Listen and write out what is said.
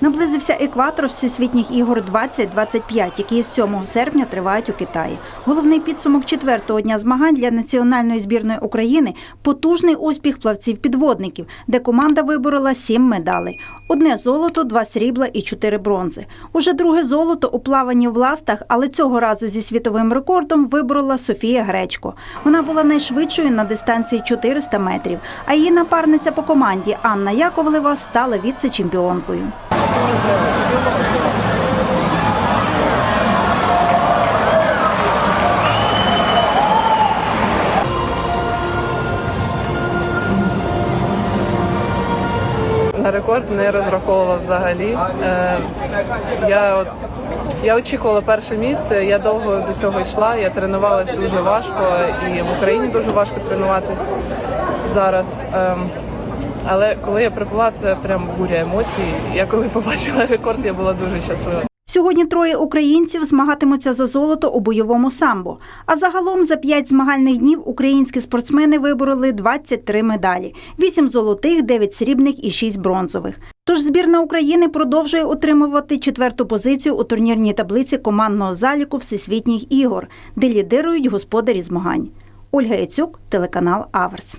Наблизився екватор Всесвітніх ігор 2025, які з 7 серпня тривають у Китаї. Головний підсумок четвертого дня змагань для національної збірної України потужний успіх плавців-підводників, де команда виборола сім медалей: одне золото, два срібла і чотири бронзи. Уже друге золото у плаванні в ластах, але цього разу зі світовим рекордом виборола Софія Гречко. Вона була найшвидшою на дистанції 400 метрів, а її напарниця по команді Анна Яковлева стала віце-чемпіонкою. На рекорд не розраховувала взагалі. Е, я, я очікувала перше місце, я довго до цього йшла, я тренувалась дуже важко і в Україні дуже важко тренуватись зараз. Ем, але коли я прибула, це прям буря емоцій. Я коли побачила рекорд, я була дуже щаслива. Сьогодні троє українців змагатимуться за золото у бойовому самбо. А загалом за п'ять змагальних днів українські спортсмени вибороли 23 медалі: 8 золотих, 9 срібних і 6 бронзових. Тож збірна України продовжує отримувати четверту позицію у турнірній таблиці командного заліку Всесвітніх ігор, де лідирують господарі змагань. Ольга Яцюк, телеканал Аверс.